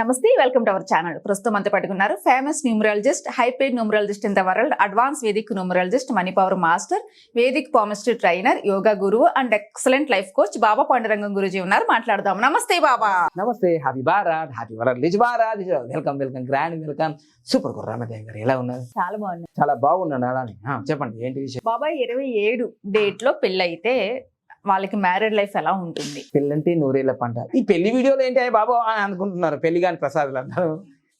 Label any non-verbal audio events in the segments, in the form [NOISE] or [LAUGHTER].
నమస్తే welcome to our channel. ప్రస్తుతం అంతా పట్టుకున్నారు famous numerologist hyped numerologist in the world advance Vedic numerologist money power master Vedic palmistry trainer yoga గురువు and excellent life coach Baba Pandurangam Guruji ఉన్నారు. మాట్లాడదాం. నమస్తే బాబా. నమస్తే. Happy Bharat happy Bharat లిజ్ Bharat welcome welcome grand welcome super కుర్ర రామదేవ్ గారు ఎలా ఉన్నారు? చాలా బాగుంది చాలా బాగున్నాను అలానే. చెప్పండి ఏంటి విషయం బాబా ఇరవై ఏడు డేట్లో పెళ్ళైతే వాళ్ళకి మ్యారేడ్ లైఫ్ ఎలా ఉంటుంది? పెళ్ళంటే నూరేళ్ళ పంట. ఈ పెళ్ళి వీడియోలు ఏంటి అయ్య బాబు అని అనుకుంటున్నారు. పెళ్ళి కాని ప్రసాదులు అన్నారు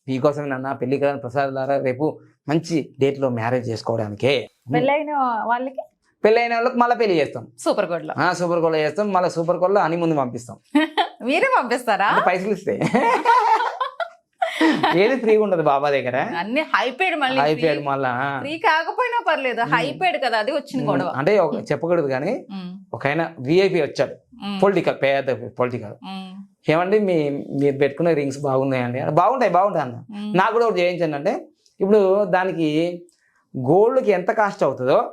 మీకోసమే నాన్న పెళ్ళి కాని ప్రసాదులారా రేపు మంచి డేట్లో మ్యారేజ్ చేసుకోవడానికే. పెళ్ళైన వాళ్ళకి? పెళ్ళైన వాళ్ళకి మళ్ళీ పెళ్ళి చేస్తాం. సూపర్ గుడ్లో. ఆ, సూపర్ కోళ్ళ చేస్తాం. మళ్ళీ సూపర్ కోళ్ళ అని ముందు పంపిస్తాం. [LAUGHS] మీరే పంపిస్తారా? పైసలు ఇస్తే. ఏది ఫ్రీగా ఉండదు బాబా దగ్గర. అన్ని హైపేడ్ మళ్ళీ అయిపోయాడు మళ్ళా. ఫ్రీ కాకపోయినా పర్లేదు. హైపేడ్ కదా అది వచ్చిన గొడవ. అంటే చెప్పకూడదు కానీ ఒక ఆయన విఐపి వచ్చాడు. పొలిటికల్ పేద పొలిటికల్ ఏమండి మీ మీరు పెట్టుకునే రింగ్స్ బాగున్నాయండి బాగుంటాయి బాగుంటాయి అన్న. నాకు కూడా ఒకటి చేయించండి అంటే ఇప్పుడు దానికి గోల్డ్కి ఎంత కాస్ట్ అవుతుందో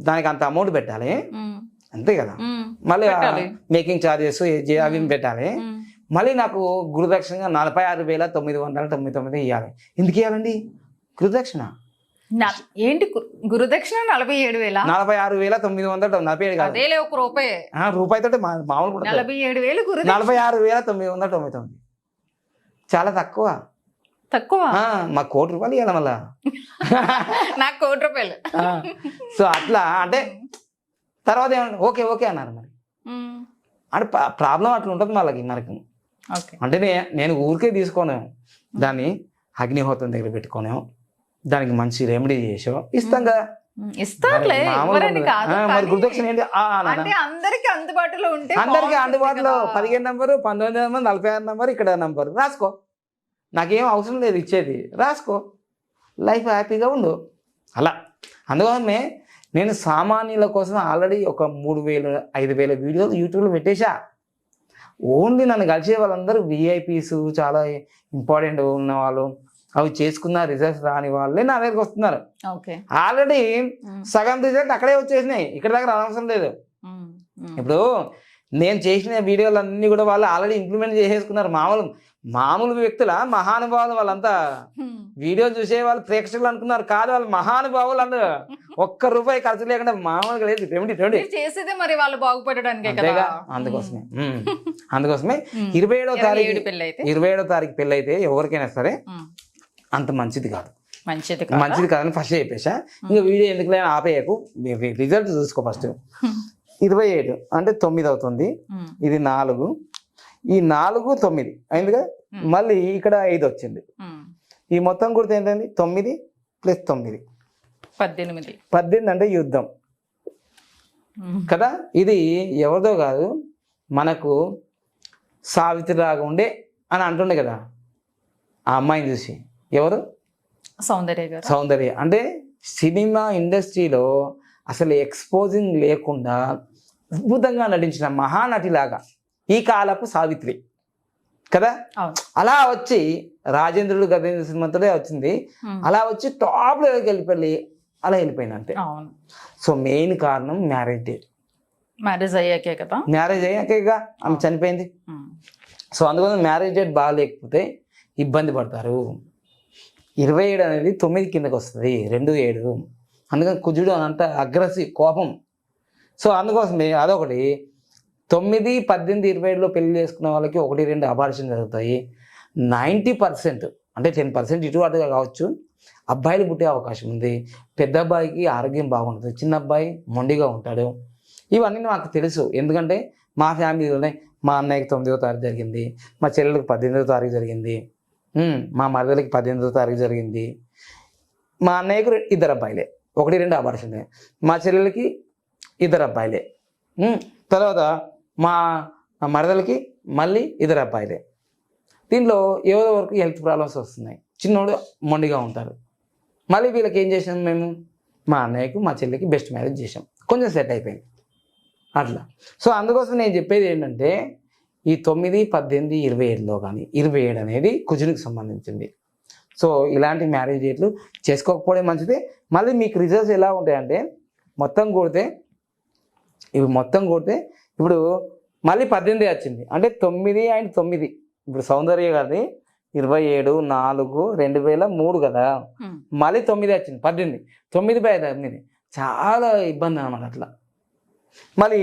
దానికి అంత అమౌంట్ పెట్టాలి. అంతే కదా. మళ్ళీ. మేకింగ్ ఛార్జెస్ అవి పెట్టాలి. మళ్ళీ నాకు గురుదక్షిణగా నలభై ఆరు వేల తొమ్మిది వందల తొమ్మిది తొమ్మిది ఇవ్వాలి ఎందుకు ఇవ్వాలండి గురుదక్షిణ. ఏంటి గురుదక్షిణ నలభై ఏడు వేల? నలభై ఆరు వేల తొమ్మిది వందల నలభై ఏడు కాదు. అదేలే ఒక రూపాయి. ఆ, రూపాయితోటి మా- మామూలు కూడా నలభై ఏడు వేలు గురు నలభై ఆరు వేల తొమ్మిది వందల తొంభై తొమ్మిది. చాలా తక్కువ. తక్కువ? మా కోటి రూపాయలు ఇవ్వాలి మళ్ళా. [LAUGHS] నాకు కోటి రూపాయలు. సో అట్లా అంటే తర్వాత ఏమన్నా ఓకే ఓకే అన్నారు మరి. అంటే ప్రాబ్లం అట్లా ఉంటుంది వాళ్ళకి మనకి అంటే నేను ఊరికే తీసుకోను దాన్ని అగ్నిహోత్రం దగ్గర పెట్టుకోను దానికి మంచి రెమెడీ చేసో ఇస్తాం కదా. అందరికి అందుబాటులో. పదిహేను నంబరు పంతొమ్మిది నంబర్ నలభై ఆరు నంబర్ ఇక్కడ నంబర్. రాసుకో. నాకేం అవసరం లేదు ఇచ్చేది. రాసుకో. లైఫ్ హ్యాపీగా ఉండు. అలా. అందువల్లనే నేను సామాన్యుల కోసం ఆల్రెడీ ఒక మూడు వేలు ఐదు వేల వీడియోలు యూట్యూబ్లో పెట్టేశా. ఓన్లీ నన్ను కలిసే వాళ్ళందరూ విఐపీస్ చాలా ఇంపార్టెంట్ ఉన్న వాళ్ళు అవి చేసుకున్న రిజల్ట్స్ రాని వాళ్ళే నా దగ్గరికి వస్తున్నారు. ఆల్రెడీ సగం రిజల్ట్ అక్కడే వచ్చేసినాయి. ఇక్కడ దగ్గర అవసరం లేదు. ఇప్పుడు నేను చేసిన వీడియోలు అన్ని కూడా వాళ్ళు ఆల్రెడీ ఇంప్లిమెంట్ చేసేసుకున్నారు. మామూలు మామూలు వ్యక్తుల మహానుభావులు వాళ్ళంతా వీడియో చూసే వాళ్ళు ప్రేక్షకులు అనుకున్నారు. కాదు వాళ్ళు మహానుభావులు అన్నారు. ఒక్క రూపాయి ఖర్చు లేకుండా మామూలుగా లేదు. రెమెడీ రెమెడీ చేసేదే మరి వాళ్ళు బాగుపడడానికే కదా. అందుకోసమే. అందుకోసమే. ఇరవై ఏడో తారీఖు ఇరవై ఏడో తారీఖు పెళ్ళి అయితే ఎవరికైనా సరే అంత మంచిది కాదు. మంచిది మంచిది కాదని ఫస్ట్ చెప్పేసా. ఇంకా వీడియో ఎందుకు లేని ఆపేయకు. రిజల్ట్ చూసుకో ఫస్ట్ [LAUGHS] ఇరవై ఏడు అంటే తొమ్మిది అవుతుంది. ఇది నాలుగు. ఈ నాలుగు తొమ్మిది. అయిందిగా. మళ్ళీ ఇక్కడ ఐదు వచ్చింది. ఈ మొత్తం గుర్తు ఏంటండి? తొమ్మిది ప్లస్ తొమ్మిది. పద్దెనిమిది. పద్దెనిమిది అంటే యుద్ధం. కదా? ఇది ఎవరిదో కాదు. మనకు సావిత్రిలాగా ఉండే అని అంటుండే కదా. ఆ అమ్మాయిని చూసి. ఎవరు? సౌందర్య గారు. సౌందర్య. అంటే సినిమా ఇండస్ట్రీలో అసలు ఎక్స్పోజింగ్ లేకుండా అద్భుతంగా నటించిన మహానటిలాగా ఈ కాలపు సావిత్రి. కదా? అలా వచ్చి రాజేంద్రుడు గజేంద్ర సినిమాతోనే వచ్చింది. అలా వచ్చి టాప్ లెవెల్కి వెళ్ళిపోయి అలా వెళ్ళిపోయింది అంతే. అవును. సో మెయిన్ కారణం మ్యారేజ్ డేట్ మ్యారేజ్ అయ్యాకే కదా? మ్యారేజ్ అయ్యాకేగా ఆమె చనిపోయింది. సో అందువల్ల మ్యారేజ్ డేట్ బాగాలేకపోతే ఇబ్బంది పడతారు. ఇరవై ఏడు అనేది తొమ్మిది కిందకి వస్తుంది రెండు ఏడు. అందుకని కుజుడు అని అగ్రసివ్ అగ్రసి కోపం. సో అందుకోసమే అదొకటి. తొమ్మిది పద్దెనిమిది ఇరవై ఏడులో పెళ్ళి చేసుకున్న వాళ్ళకి ఒకటి రెండు అబార్షన్ జరుగుతాయి. నైంటీ పర్సెంట్ అంటే టెన్ పర్సెంట్ ఇటు అటుగా కావచ్చు అబ్బాయిలు పుట్టే అవకాశం ఉంది. పెద్ద అబ్బాయికి ఆరోగ్యం బాగుంటుంది. చిన్న అబ్బాయి మొండిగా ఉంటాడు. ఇవన్నీ నాకు తెలుసు. ఎందుకంటే మా ఫ్యామిలీలోనే మా అన్నయ్యకి తొమ్మిదవ తారీఖు జరిగింది మా చెల్లెలకు పద్దెనిమిదవ తారీఖు జరిగింది. మా మరదలకి పద్దెనిమిదవ తారీఖు జరిగింది. మా అన్నయ్యకు ఇద్దరు అబ్బాయిలే. ఒకటి రెండు ఆపరేషన్లే. మా చెల్లెలకి ఇద్దరు అబ్బాయిలే. తర్వాత మా మా మరదలకి మళ్ళీ ఇద్దరు అబ్బాయిలే. దీంట్లో ఏదో వరకు హెల్త్ ప్రాబ్లమ్స్ వస్తున్నాయి. చిన్నోడు మొండిగా ఉంటారు మళ్ళీ వీళ్ళకి ఏం చేసాం మేము? మా అన్నయ్యకు మా చెల్లికి బెస్ట్ మ్యారేజ్ చేసాం. కొంచెం సెట్ అయిపోయింది. అట్లా. సో అందుకోసం నేను చెప్పేది ఏంటంటే ఈ తొమ్మిది పద్దెనిమిది ఇరవై ఏడులో కానీ ఇరవై ఏడు అనేది కుజునికి సంబంధించింది. సో ఇలాంటి మ్యారేజ్ డేట్లు చేసుకోకపోవడం మంచిదే. మళ్ళీ మీకు రిజల్ట్స్ ఎలా ఉంటాయంటే మొత్తం కొడితే ఇవి మొత్తం కొడితే ఇప్పుడు మళ్ళీ పద్దెనిమిది వచ్చింది. అంటే తొమ్మిది అండ్ తొమ్మిది. ఇప్పుడు సౌందర్య గారిది ఇరవై ఏడు నాలుగు రెండు వేల మూడు కదా. మళ్ళీ తొమ్మిది వచ్చింది పద్దెనిమిది. తొమ్మిది బై తొమ్మిది. చాలా ఇబ్బంది అనమాట అట్లా. మళ్ళీ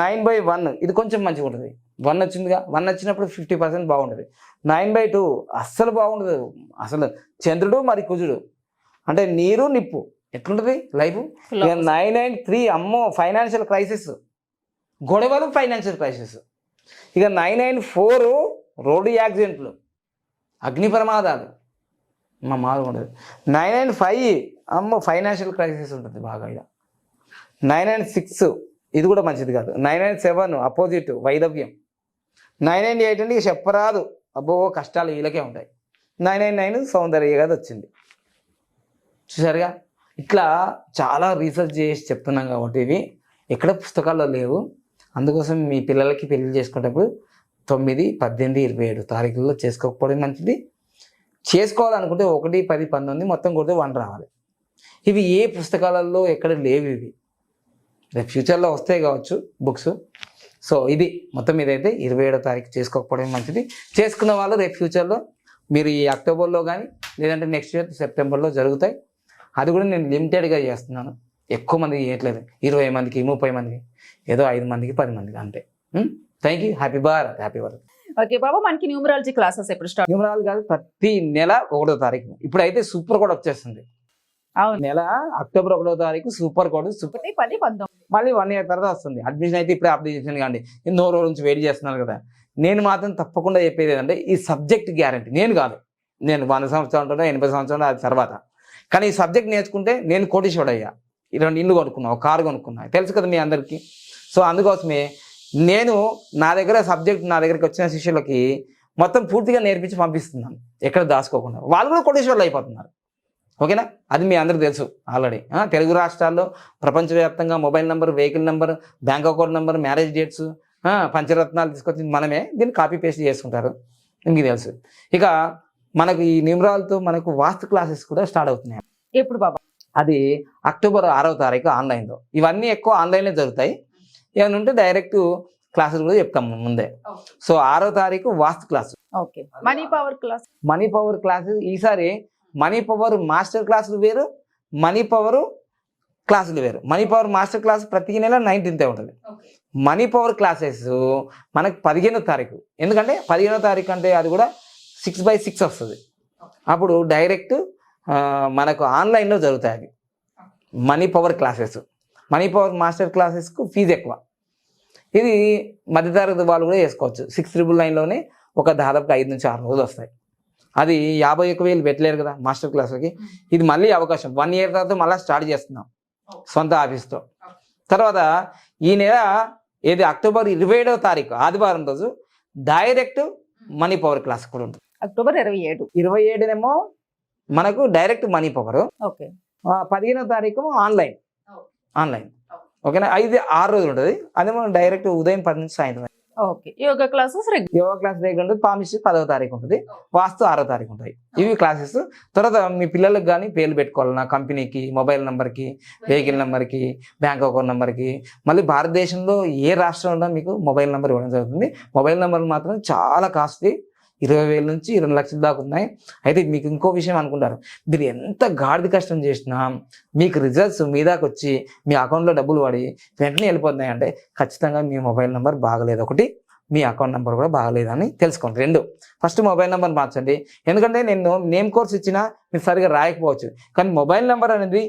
నైన్ బై వన్ ఇది కొంచెం మంచిగా ఉంటుంది. వన్ వచ్చిందిగా వన్ వచ్చినప్పుడు ఫిఫ్టీ పర్సెంట్ బాగుంటుంది నైన్ బై టూ అస్సలు బాగుండదు. అసలు చంద్రుడు మరి కుజుడు. అంటే నీరు నిప్పు ఎట్లుంటుంది లైఫ్? ఇక నైన్ నైన్ త్రీ అమ్మో ఫైనాన్షియల్ క్రైసిస్ గొడవలు ఫైనాన్షియల్ క్రైసిస్ ఇక నైన్ నైన్ ఫోర్ రోడ్డు యాక్సిడెంట్లు. అగ్ని ప్రమాదాలు. మా మాది ఉండదు. నైన్ నైన్ ఫైవ్ అమ్మో ఫైనాన్షియల్ క్రైసిస్ ఉంటుంది బాగా ఇక. నైన్ నైన్ సిక్స్ ఇది కూడా మంచిది కాదు. నైన్ నైన్ సెవెన్ అపోజిట్ వైదవ్యం. నైన్ నైన్ ఎయిట్ అంటే చెప్పరాదు. అబ్బో కష్టాలు వీళ్ళకే ఉంటాయి. నైన్ నైన్ నైన్ సౌందర్య వచ్చింది చూసారుగా ఇట్లా చాలా రీసెర్చ్ చేసి చెప్తున్నాం కాబట్టి ఇవి. ఎక్కడ పుస్తకాల్లో లేవు. అందుకోసం మీ పిల్లలకి పెళ్ళి చేసుకునేటప్పుడు తొమ్మిది పద్దెనిమిది ఇరవై ఏడు తారీఖుల్లో చేసుకోకపోవడం మంచిది. చేసుకోవాలనుకుంటే ఒకటి పది పంతొమ్మిది మొత్తం కొడితే వన్ రావాలి. ఇవి ఏ పుస్తకాలలో ఎక్కడ లేవు ఇవి. రేపు ఫ్యూచర్లో వస్తాయి కావచ్చు బుక్స్. సో ఇది మొత్తం ఇదైతే ఇరవై ఏడో తారీఖు చేసుకోకపోవడం మంచిది. చేసుకున్న వాళ్ళు రేపు ఫ్యూచర్లో మీరు ఈ అక్టోబర్లో కానీ లేదంటే నెక్స్ట్ ఇయర్ సెప్టెంబర్లో జరుగుతాయి. అది కూడా నేను లిమిటెడ్గా చేస్తున్నాను. ఎక్కువ మందికి చేయట్లేదు. ఇరవై మందికి ముప్పై మందికి ఏదో ఐదు మందికి పది మందికి అంతే. Thank you happy Bharat happy Bharat okay Baba మనకి న్యూమరాలజీ క్లాసెస్ ఎప్పుడు స్టార్ట్? న్యూమరాలు కాదు ప్రతి నెల ఒకటో తారీఖు. ఇప్పుడైతే సూపర్ కోడ్ వచ్చేస్తుంది. అవును. నెల అక్టోబర్ ఒకటో తారీఖు సూపర్ కోడ్ సూపర్ పది పంతొమ్మిది. మళ్ళీ వన్ ఇయర్ తర్వాత వస్తుంది. అడ్మిషన్ అయితే ఇప్పుడే అప్లై చేసాను కానీ ఎన్నో రోజుల నుంచి వెయిట్ చేస్తున్నారు కదా. నేను మాత్రం తప్పకుండా చెప్పేది ఏంటంటే ఈ సబ్జెక్ట్ గ్యారంటీ నేను కాదు. నేను వంద సంవత్సరాలు ఉంటున్నా ఎనభై సంవత్సరాలు అది తర్వాత. కానీ ఈ సబ్జెక్ట్ నేర్చుకుంటే నేను కోటీశ్వరుడు అయ్యా. రెండు ఇల్లు కొనుక్కున్నా ఒక కారు కొనుక్కున్నా. తెలుసు కదా మీ అందరికీ? సో అందుకోసమే నేను నా దగ్గర సబ్జెక్ట్ నా దగ్గరికి వచ్చిన శిష్యులకి మొత్తం పూర్తిగా నేర్పించి పంపిస్తున్నాను. ఎక్కడ దాచుకోకుండా. వాళ్ళు కూడా కోటీశ్వరులు అయిపోతున్నారు. ఓకేనా? అది మీ అందరికి తెలుసు ఆల్రెడీ. తెలుగు రాష్ట్రాల్లో ప్రపంచవ్యాప్తంగా mobile number vehicle number bank account number marriage dates పంచరత్నాలు తీసుకొచ్చి మనమే దీన్ని కాపీ పేస్ట్ చేసుకుంటారు మీకు తెలుసు. ఇక మనకు ఈ నిమ్రాలతో మనకు వాస్తు క్లాసెస్ కూడా స్టార్ట్ అవుతున్నాయి. ఎప్పుడు బాబా? అది అక్టోబర్ ఆరవ తారీఖు ఆన్లైన్లో. ఇవన్నీ ఎక్కువ ఆన్లైన్లో జరుగుతాయి. ఏమైనా ఉంటే డైరెక్ట్ క్లాసులు కూడా చెప్తాము ముందే. సో ఆరో తారీఖు vastu class. Money power class. Money power classes ఈసారి మనీ పవర్ మాస్టర్ క్లాసులు వేరు మనీ పవర్ క్లాసులు వేరు. మనీ పవర్ మాస్టర్ క్లాస్ ప్రతి నెల నైన్టీన్తే ఉంటుంది. మనీ పవర్ క్లాసెస్ మనకు పదిహేనో తారీఖు. ఎందుకంటే పదిహేనో తారీఖు అంటే అది కూడా సిక్స్ బై సిక్స్ వస్తుంది. అప్పుడు డైరెక్ట్ మనకు ఆన్లైన్లో జరుగుతాయి అవి. Money power classes. Money power master క్లాసెస్కు fee ఎక్కువ. ఇది మధ్యతరగతి వాళ్ళు కూడా చేసుకోవచ్చు. సిక్స్ ట్రిపుల్ నైన్లోనే ఒక దాదాపు ఐదు నుంచి ఆరు రోజులు వస్తాయి. అది యాభై ఒక్క వేలు పెట్టలేరు కదా మాస్టర్ క్లాస్కి ఇది మళ్ళీ అవకాశం. వన్ ఇయర్ తర్వాత మళ్ళీ స్టార్ట్ చేస్తున్నాం. సొంత ఆఫీస్తో తర్వాత ఈ నెల ఏది? అక్టోబర్ ఇరవై ఏడవ తారీఖు ఆదివారం రోజు డైరెక్ట్ మనీ పవర్ క్లాస్ కూడా ఉంటుంది. అక్టోబర్ ఇరవై ఏడు. ఇరవై ఏడునేమో మనకు డైరెక్ట్ మనీ పవర్ ఓకే. పదిహేనో తారీఖు ఆన్లైన్ ఆన్లైన్ ఓకేనా? ఐదు ఆరు రోజులు ఉంటుంది. అదేమో డైరెక్ట్ ఉదయం పది నుంచి సాయంత్రం. Okay. Yoga classes yoga class దగ్గర ఉంటుంది పామిస్ట్రీ పదవ తారీఖు ఉంటుంది వాస్తు ఆరో తారీఖు ఉంటాయి. ఇవి క్లాసెస్. తర్వాత మీ పిల్లలకు కానీ పేర్లు పెట్టుకోవాలన్నా కంపెనీకి మొబైల్ నెంబర్కి వెహికల్ నెంబర్కి బ్యాంక్ అకౌంట్ నెంబర్కి. మళ్ళీ భారతదేశంలో ఏ రాష్ట్రంలో మీకు మొబైల్ నెంబర్ ఇవ్వడం జరుగుతుంది. మొబైల్ నెంబర్ మాత్రం చాలా కాస్ట్లీ ఇరవై వేల నుంచి ఇరవై లక్షల దాకా ఉన్నాయి. అయితే మీకు ఇంకో విషయం అనుకుంటారు. మీరు ఎంత గాడిద కష్టం చేసినా మీకు రిజల్ట్స్ మీ దాకా వచ్చి మీ అకౌంట్లో డబ్బులు పడి వెంటనే వెళ్ళిపోతున్నాయి అంటే ఖచ్చితంగా మీ మొబైల్ నెంబర్ బాగలేదు. ఒకటి మీ అకౌంట్ నెంబర్ కూడా బాగలేదని తెలుసుకోండి. రెండు ఫస్ట్ మొబైల్ నెంబర్ మార్చండి. ఎందుకంటే నేను నేమ్ కోర్స్ ఇచ్చినా మీరు సరిగా రాయకపోవచ్చు. కానీ మొబైల్ నెంబర్ అనేది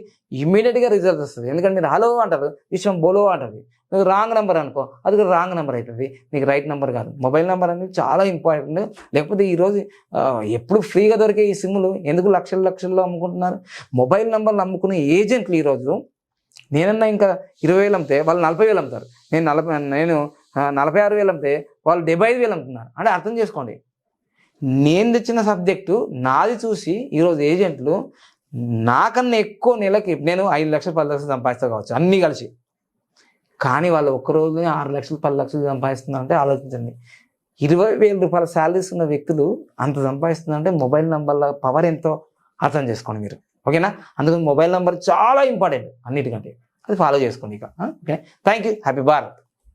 ఇమ్మీడియట్గా రిజల్ట్ వస్తుంది. ఎందుకంటే మీరు హలో అంటారు విషయం బోలో అంటారు. నువ్వు రాంగ్ నెంబర్ అనుకో అది కూడా రాంగ్ నెంబర్ అవుతుంది నీకు రైట్ నెంబర్ కాదు. మొబైల్ నెంబర్ అనేది చాలా ఇంపార్టెంట్ లేకపోతే ఈరోజు ఎప్పుడు ఫ్రీగా దొరికే ఈ సిమ్లు ఎందుకు లక్షల లక్షల్లో అమ్ముకుంటున్నారు? మొబైల్ నెంబర్లు అమ్ముకునే ఏజెంట్లు ఈరోజు నేనన్నా ఇంకా ఇరవై వేలు అమ్మితే వాళ్ళు నలభై వేలు అమ్ముతారు. నేను నలభై నేను నలభై ఆరు వేలు అమ్మితే వాళ్ళు డెబ్బై ఐదు వేలు అమ్ముతున్నారు. అంటే అర్థం చేసుకోండి. నేను తెచ్చిన సబ్జెక్టు నాది చూసి ఈరోజు ఏజెంట్లు నాకన్నా ఎక్కువ నెలకి నేను ఐదు లక్షలు పది లక్షలు సంపాదిస్తా కావచ్చు. అన్నీ కలిసి. కానీ వాళ్ళు ఒక్క రోజు ఆరు లక్షలు పది లక్షలు సంపాదిస్తున్నారంటే ఆలోచించండి. ఇరవై వేల రూపాయల శాలరీస్ ఉన్న వ్యక్తులు అంత సంపాదిస్తున్నారంటే మొబైల్ నంబర్ల పవర్ ఎంతో అర్థం చేసుకోండి మీరు. ఓకేనా? అందుకని మొబైల్ నెంబర్ చాలా ఇంపార్టెంట్ అన్నిటికంటే. అది ఫాలో చేసుకోండి ఇక. Okay thank you happy Bharat.